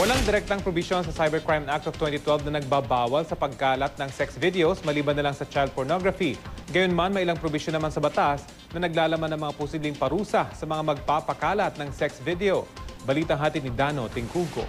Walang direktang probisyon sa Cybercrime Act of 2012 na nagbabawal sa pagkalat ng sex videos maliban na lang sa child pornography. Gayunman, may ilang probisyon naman sa batas na naglalaman ng mga posibleng parusa sa mga magpapakalat ng sex video. Balitang hatid ni Dano Tingkugo.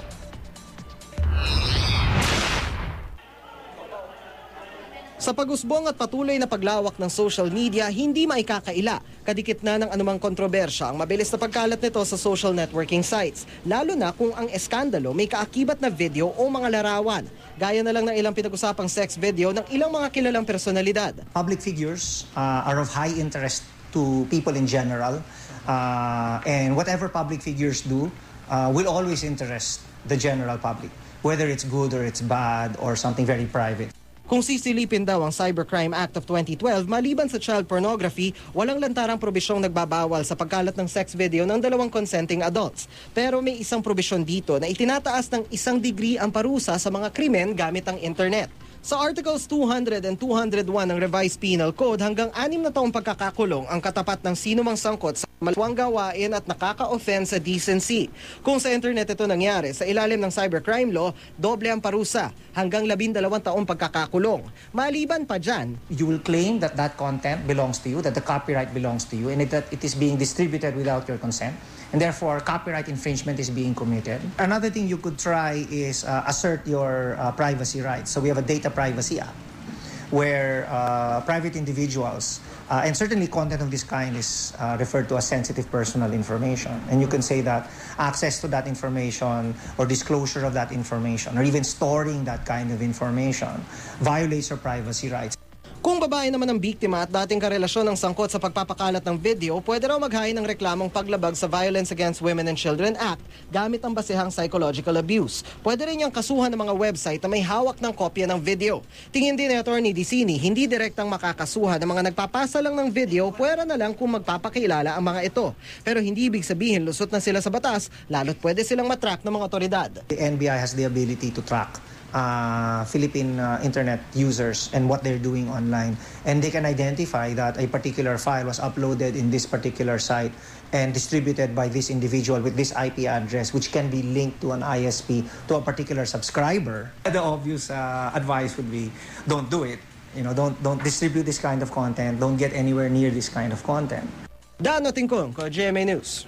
Sa pag-usbong at patuloy na paglawak ng social media, hindi maikakaila. Kadikit na ng anumang kontrobersya ang mabilis na pagkalat nito sa social networking sites. Lalo na kung ang eskandalo may kaakibat na video o mga larawan. Gaya na lang ng ilang pinag-usapang sex video ng ilang mga kilalang personalidad. Public figures uh, are of high interest to people in general, uh, and whatever public figures do uh, will always interest the general public, whether it's good or it's bad or something very private. Kung sisilipin daw ang Cybercrime Act of 2012, maliban sa child pornography, walang lantarang probisyong nagbabawal sa pagkalat ng sex video ng dalawang consenting adults. Pero may isang probisyon dito na itinataas ng isang degree ang parusa sa mga krimen gamit ang internet. Sa Articles 200 and 201 ng Revised Penal Code, hanggang anim na taong pagkakakulong ang katapat ng sino mang sangkot sa maluwang gawain at nakaka-offend sa decency. Kung sa internet ito nangyari, sa ilalim ng cybercrime law, doble ang parusa, hanggang labindalawang taong pagkakakulong. Maliban pa dyan, You will claim that that content belongs to you, that the copyright belongs to you, and that it is being distributed without your consent, and therefore copyright infringement is being committed. Another thing you could try is uh, assert your uh, privacy rights. So we have a Data Privacy Act where uh, private individuals, uh, and certainly content of this kind is uh, referred to as sensitive personal information. And you can say that access to that information or disclosure of that information or even storing that kind of information violates your privacy rights. Kung babae naman ang biktima at dating karelasyon ng sangkot sa pagpapakalat ng video, pwede raw maghain ng reklamong paglabag sa Violence Against Women and Children Act gamit ang basehang psychological abuse. Pwede rin niyang kasuhan ng mga website na may hawak ng kopya ng video. Tingin din ni Atty. Dicini, hindi direktang makakasuhan ng mga nagpapasa lang ng video, pwera na lang kung magpapakilala ang mga ito. Pero hindi ibig sabihin lusot na sila sa batas, lalo't pwede silang matrack ng mga otoridad. The NBI has the ability to track uh, Philippine uh, internet users and what they're doing online. And they can identify that a particular file was uploaded in this particular site and distributed by this individual with this IP address, which can be linked to an ISP to a particular subscriber. The obvious uh, advice would be don't do it. You know, don't, don't distribute this kind of content. Don't get anywhere near this kind of content. Dano Tingkong, ko GMA News.